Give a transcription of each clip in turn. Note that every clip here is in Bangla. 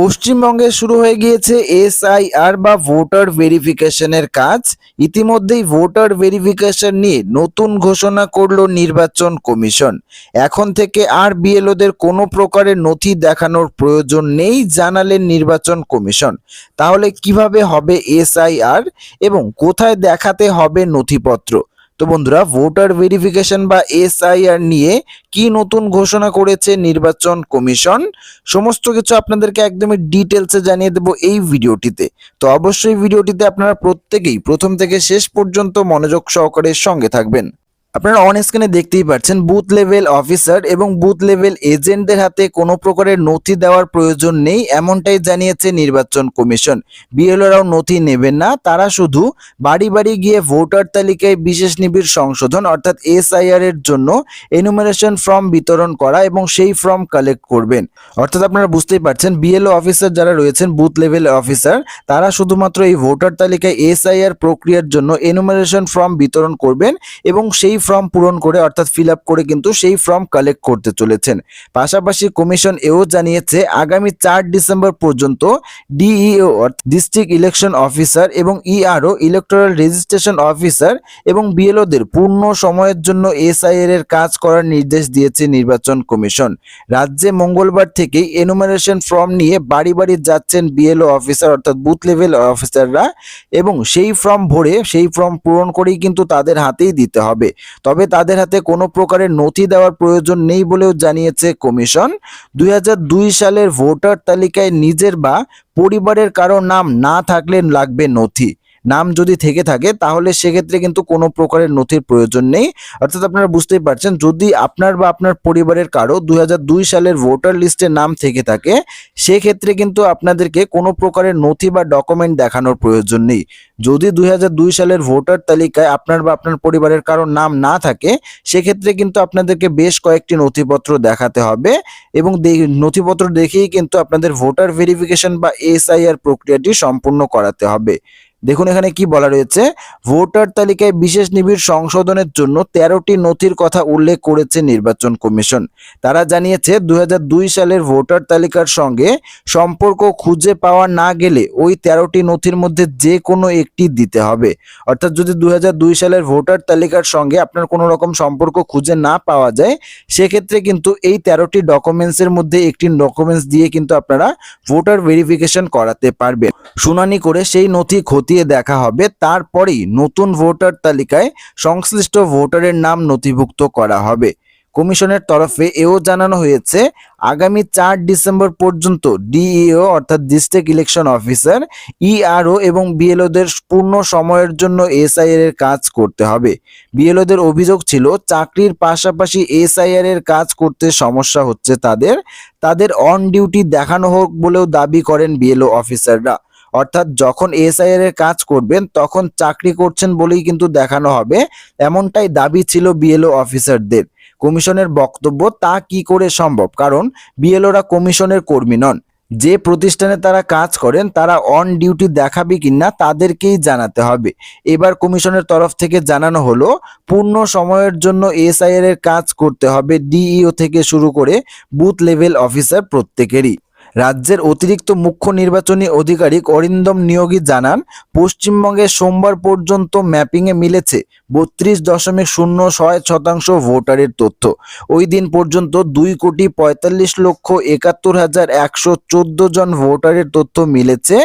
পশ্চিমবঙ্গে শুরু হয়ে গিয়েছে এসআইআর বা ভোটার ভেরিফিকেশনের কাজ। ইতিমধ্যেই ভোটার ভেরিফিকেশন নিয়ে নতুন ঘোষণা করল নির্বাচন কমিশন। এখন থেকে আর বিএলওদের কোনো প্রকারের নথি দেখানোর প্রয়োজন নেই, জানালেন নির্বাচন কমিশন। তাহলে কীভাবে হবে এসআইআর এবং কোথায় দেখাতে হবে নথিপত্র? তো বন্ধুরা ভোটার ভেরিফিকেশন বা এসআইআর নিয়ে কি নতুন ঘোষণা করেছে নির্বাচন কমিশন, সমস্ত কিছু আপনাদেরকে একদমই ডিটেলসে জানিয়ে দেবো এই ভিডিওটিতে। তো অবশ্যই ভিডিওটিতে আপনারা প্রত্যেকেই প্রথম থেকে শেষ পর্যন্ত মনোযোগ সহকারে সঙ্গে থাকবেন। আপনারা অন স্ক্রিনে দেখতেই পাচ্ছেন বুথ লেভেল অফিসার এবং বুথ লেভেল এজেন্টদের হাতে কোনো প্রকারের নথি দেওয়ার প্রয়োজন নেই, এমনটাই জানিয়েছে নির্বাচন কমিশন। বিএলওরাও নথি নেবেন না, তারা শুধু বাড়ি বাড়ি গিয়ে ভোটার তালিকায় বিশেষ নিবিড় সংশোধন, অর্থাৎ এসআইআর এর জন্য এনুমারেশন ফর্ম বিতরণ করা এবং সেই ফর্ম কালেক্ট করবেন। অর্থাৎ আপনারা বুঝতেই পারছেন, বিএলও অফিসার যারা রয়েছেন বুথ লেভেল অফিসার তারা শুধুমাত্র এই ভোটার তালিকায় এসআইআর প্রক্রিয়ার জন্য এনুমারেশন ফর্ম বিতরণ করবেন এবং সেই ফর্ম পূরণ করে, অর্থাৎ ফিল করে কিন্তু সেই ফর্ম কালেক্ট করতে চলেছেন। পাশাপাশি কমিশন এও জানিয়েছে, আগামী চার ডিসেম্বর পর্যন্ত ডিইও অর্থাৎ ডিস্ট্রিক্ট ইলেকশন অফিসার এবং ইআরও ইলেকটোরাল রেজিস্ট্রেশন অফিসার এবং বিএলওদের পূর্ণ সময়ের জন্য এসআইআর এর কাজ করার নির্দেশ দিয়েছে নির্বাচন কমিশন। রাজ্যে মঙ্গলবার থেকেই এনুমারেশন ফর্ম নিয়ে বাড়ি বাড়ি যাচ্ছেন বিএলও অফিসার অর্থাৎ বুথ লেভেল অফিসাররা এবং সেই ফর্ম ভরে সেই ফর্ম পূরণ করেই কিন্তু তাদের হাতেই দিতে হবে। তবে তাদের হাতে কোনো প্রকারের নথি দেওয়ার প্রয়োজন নেই বলেও জানিয়েছে কমিশন। দুই হাজার দুই সালের ভোটার তালিকায় নিজের বা পরিবারের কারও নাম না থাকলে লাগবে নথি। নাম যদি থেকে থাকে, তাহলে সেক্ষেত্রে কিন্তু কোনো প্রকারের নথির প্রয়োজন নেই। অর্থাৎ আপনারা বুঝতেই পারছেন, যদি আপনার বা আপনার পরিবারের কারও দুই হাজার দুই সালের ভোটার লিস্টে নাম থেকে থাকে, সেক্ষেত্রে কিন্তু আপনাদেরকে কোনো প্রকারের নথি বা ডকুমেন্ট দেখানোর প্রয়োজন নেই। যদি দুই হাজার দুই সালের ভোটার তালিকায় আপনার বা আপনার পরিবারের কারও নাম না থাকে, সেক্ষেত্রে কিন্তু আপনাদেরকে বেশ কয়েকটি নথিপত্র দেখাতে হবে এবং নথিপত্র দেখেই কিন্তু আপনাদের ভোটার ভেরিফিকেশন বা এসআইআর প্রক্রিয়াটি সম্পূর্ণ করাতে হবে। দেখুন এখানে কি বলা রয়েছে? ভোটার তালিকায় বিশেষ নিবিড় সংশোধনের জন্য তেরোটি নথির কথা উল্লেখ করেছে নির্বাচন কমিশন। তারা জানিয়েছে দুই হাজার দুই সালের ভোটার তালিকার সঙ্গে সম্পর্ক খুঁজে পাওয়া না গেলে ওই তেরোটি নথির মধ্যে যে কোনো একটি দিতে হবে। অর্থাৎ যদি দু হাজার দুই সালের ভোটার তালিকার সঙ্গে আপনার কোনো রকম সম্পর্ক খুঁজে না পাওয়া যায়, সেক্ষেত্রে কিন্তু এই তেরোটি ডকুমেন্টসের মধ্যে একটি ডকুমেন্টস দিয়ে কিন্তু আপনারা ভোটার ভেরিফিকেশন করাতে পারবেন। শুনানি করে সেই নথি খতিয়ে দেখা হবে। তারপরেই নতুন ভোটার তালিকায় সংশ্লিষ্ট ভোটারের নাম নথিভুক্ত করা হবে। কমিশনের তরফে এও জানানো হয়েছে, আগামী চার ডিসেম্বর পর্যন্ত ডিইও অর্থাৎ ডিস্ট্রিক্ট ইলেকশন অফিসার, ইআরও এবং বিএলওদের পূর্ণ সময়ের জন্য এসআইআর এর কাজ করতে হবে। বিএলওদের অভিযোগ ছিল, চাকরির পাশাপাশি এসআইআর এর কাজ করতে সমস্যা হচ্ছে তাদের। তাদের অন ডিউটি দেখানো হোক বলেও দাবি করেন বিএলও অফিসাররা। অর্থাৎ যখন এসআইআর এর কাজ করবেন, তখন চাকরি করছেন বলেই কিন্তু দেখানো হবে। এমনটাই দাবি ছিল বিএলও অফিসারদের কমিশনের বক্তব্য, তা কি করে সম্ভব? কারণ বিএলওরা কমিশনের কর্মী নন। যে প্রতিষ্ঠানে তারা কাজ করেন, তারা অন ডিউটি দেখাবে কিনা, তাদেরকেই জানাতে হবে। এবার কমিশনের তরফ থেকে জানানো হলো, পূর্ণ সময়ের জন্য এসআইআর এর কাজ করতে হবে ডিইও থেকে শুরু করে বুথ লেভেল অফিসার প্রত্যেকেরই। রাজ্যের অতিরিক্ত মুখ্য নির্বাচনী আধিকারিক অরিন্দম নিয়োগী জানান, পশ্চিমবঙ্গে সোমবার পর্যন্ত ম্যাপিংয়ে মিলেছে বত্রিশ দশমিক শূন্য ছয় শতাংশ ভোটারের তথ্য। ওই দিন পর্যন্ত দুই কোটি পঁয়তাল্লিশ লক্ষ একাত্তর হাজার একশো চোদ্দ জন ভোটারের তথ্য মিলেছে,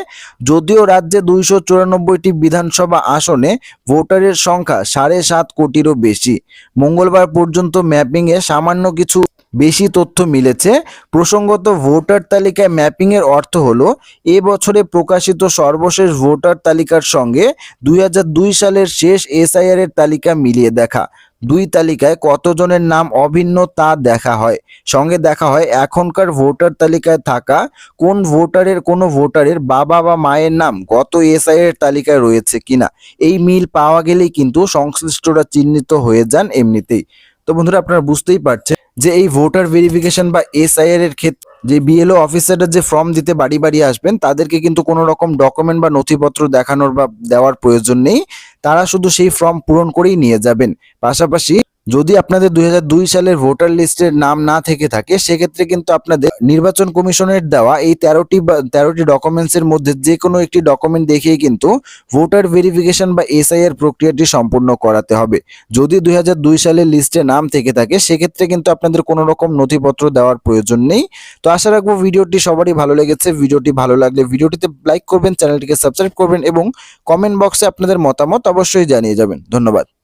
যদিও রাজ্যে দুইশো চুরানব্বইটি বিধানসভা আসনে ভোটারের সংখ্যা সাড়ে সাত কোটিরও বেশি। মঙ্গলবার পর্যন্ত ম্যাপিংয়ে সামান্য কিছু বেশি তথ্য মিলেছে। প্রসঙ্গত, ভোটার তালিকায় ম্যাপিং এর অর্থ হলো, এ বছরে প্রকাশিত সর্বশেষ ভোটার তালিকার সঙ্গে দুই হাজার দুই সালের শেষ এসআইআর এর তালিকা মিলিয়ে দেখা। দুই তালিকায় কতজনের নাম অভিন্ন তা দেখা হয়। সঙ্গে দেখা হয়, এখনকার ভোটার তালিকায় থাকা কোন ভোটারের কোনো ভোটারের বাবা বা মায়ের নাম গত এসআইআর এর তালিকায় রয়েছে কিনা। এই মিল পাওয়া গেলেই কিন্তু সংশ্লিষ্টরা চিহ্নিত হয়ে যান এমনিতেই। তো বন্ধুরা, আপনারা বুঝতেই পারছেন যে এই ভোটার ভেরিফিকেশন বা এসআইআর এর ক্ষেত্রে যে বিএলও অফিসাররা যে ফর্ম দিতে বাড়ি বাড়ি আসবেন, তাদেরকে কিন্তু কোনো রকম ডকুমেন্ট বা নথিপত্র দেখানোর বা দেওয়ার প্রয়োজন নেই। তারা শুধু সেই ফর্ম পূরণ করেই নিয়ে যাবেন। পাশাপাশি যদি আপনাদের দুই হাজার দুই সালের ভোটার লিস্টের নাম না থেকে থাকে, সেক্ষেত্রে কিন্তু আপনাদের নির্বাচন কমিশনের দেওয়া এই তেরোটি বা, তেরোটি ডকুমেন্টসের মধ্যে যে কোনো একটি ডকুমেন্ট দেখিয়ে কিন্তু ভোটার ভেরিফিকেশন বা এসআইআর প্রক্রিয়াটি সম্পূর্ণ করাতে হবে। যদি দুই হাজার দুই সালের লিস্টে নাম থেকে থাকে, সেক্ষেত্রে কিন্তু আপনাদের কোনো রকম নথিপত্র দেওয়ার প্রয়োজন নেই। তো আশা রাখব ভিডিওটি সবারই ভালো লেগেছে। ভিডিওটি ভালো লাগলে ভিডিওটিতে লাইক করবেন, চ্যানেলটিকে সাবস্ক্রাইব করবেন এবং কমেন্ট বক্সে আপনাদের মতামত অবশ্যই জানিয়ে যাবেন। ধন্যবাদ।